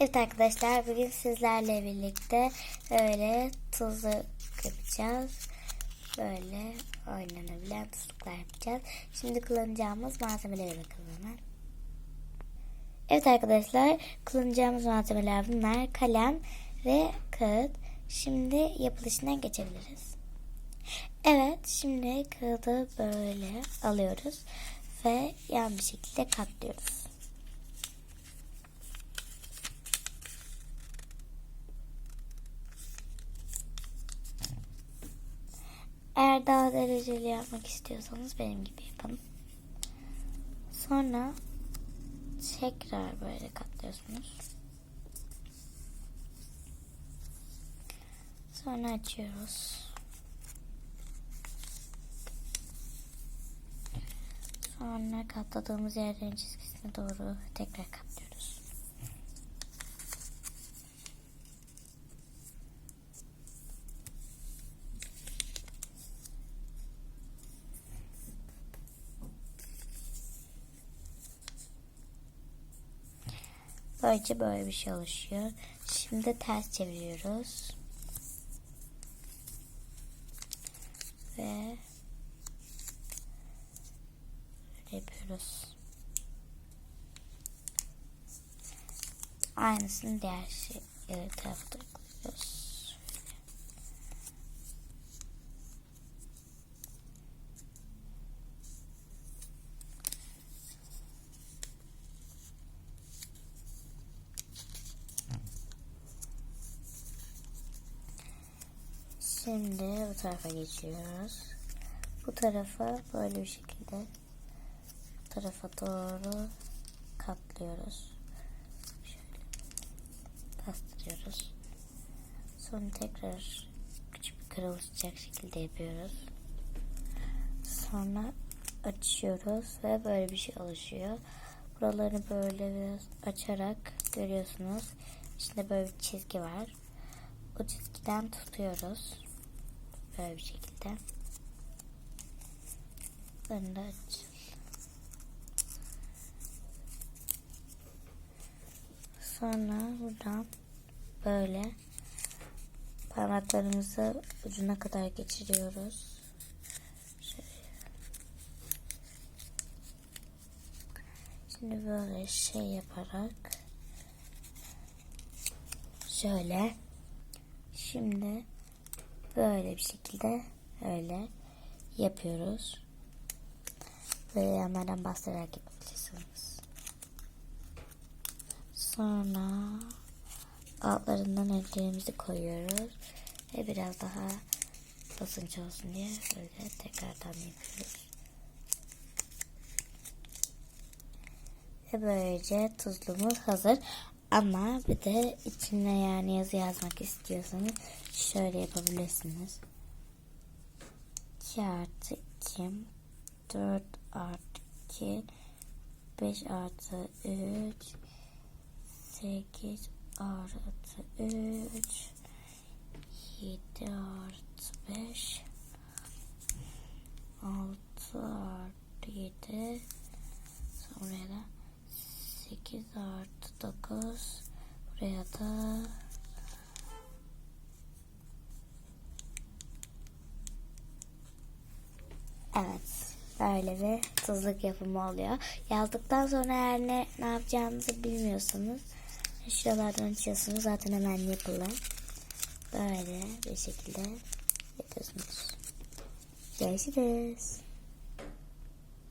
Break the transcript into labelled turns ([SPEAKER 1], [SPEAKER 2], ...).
[SPEAKER 1] Evet arkadaşlar bugün sizlerle birlikte öyle tuzluk yapacağız. Böyle oynanabilen tuzluklar yapacağız. Şimdi kullanacağımız malzemelere bakalım. Evet arkadaşlar kullanacağımız malzemeler bunlar. Kalem ve kağıt. Şimdi yapılışına geçebiliriz. Evet şimdi kağıdı böyle alıyoruz ve yan bir şekilde katlıyoruz. Daha dereceli yapmak istiyorsanız benim gibi yapın. Sonra tekrar böyle katlıyorsunuz. Sonra açıyoruz. Sonra katladığımız yerlerin çizgisine doğru tekrar katlıyoruz. Böylece böyle bir şey oluşuyor. Şimdi ters çeviriyoruz. Ve yapıyoruz. Aynısını diğer şey, e, tarafta uyguluyoruz. Şimdi bu tarafa geçiyoruz. Bu tarafa böyle bir şekilde bu tarafa doğru katlıyoruz. Şöyle bastırıyoruz. Sonra tekrar küçük bir kırılacak şekilde yapıyoruz. Sonra açıyoruz ve böyle bir şey oluşuyor. Buraları böyle biraz açarak görüyorsunuz. İçinde böyle bir çizgi var. O çizgiden tutuyoruz. Böyle bir şekilde. Bunu da. Sonra buradan böyle parmaklarımızı ucuna kadar geçiriyoruz. Şimdi böyle şey yaparak şöyle Şimdi böyle bir şekilde öyle yapıyoruz. Böyle yanlardan bastırarak yapabilirsiniz. Sonra altlarından ellerimizi koyuyoruz. Ve biraz daha basınç olsun diye böyle tekrardan yapıyoruz. Ve böylece tuzlumuz hazır. Ama bir de içine yani yazı yazmak istiyorsanız şöyle yapabilirsiniz. 2 artı 2 4 artı 2 5 artı 3 8 artı 3 7 artı 5 6 artı 7 sonra da 8 artı 9 buraya da Evet böyle bir tuzluk yapımı oluyor. Yazdıktan sonra eğer ne, ne yapacağınızı bilmiyorsanız şuralardan açıyorsunuz zaten hemen yapılır. Böyle bir şekilde yapıyorsunuz. Görüşürüz.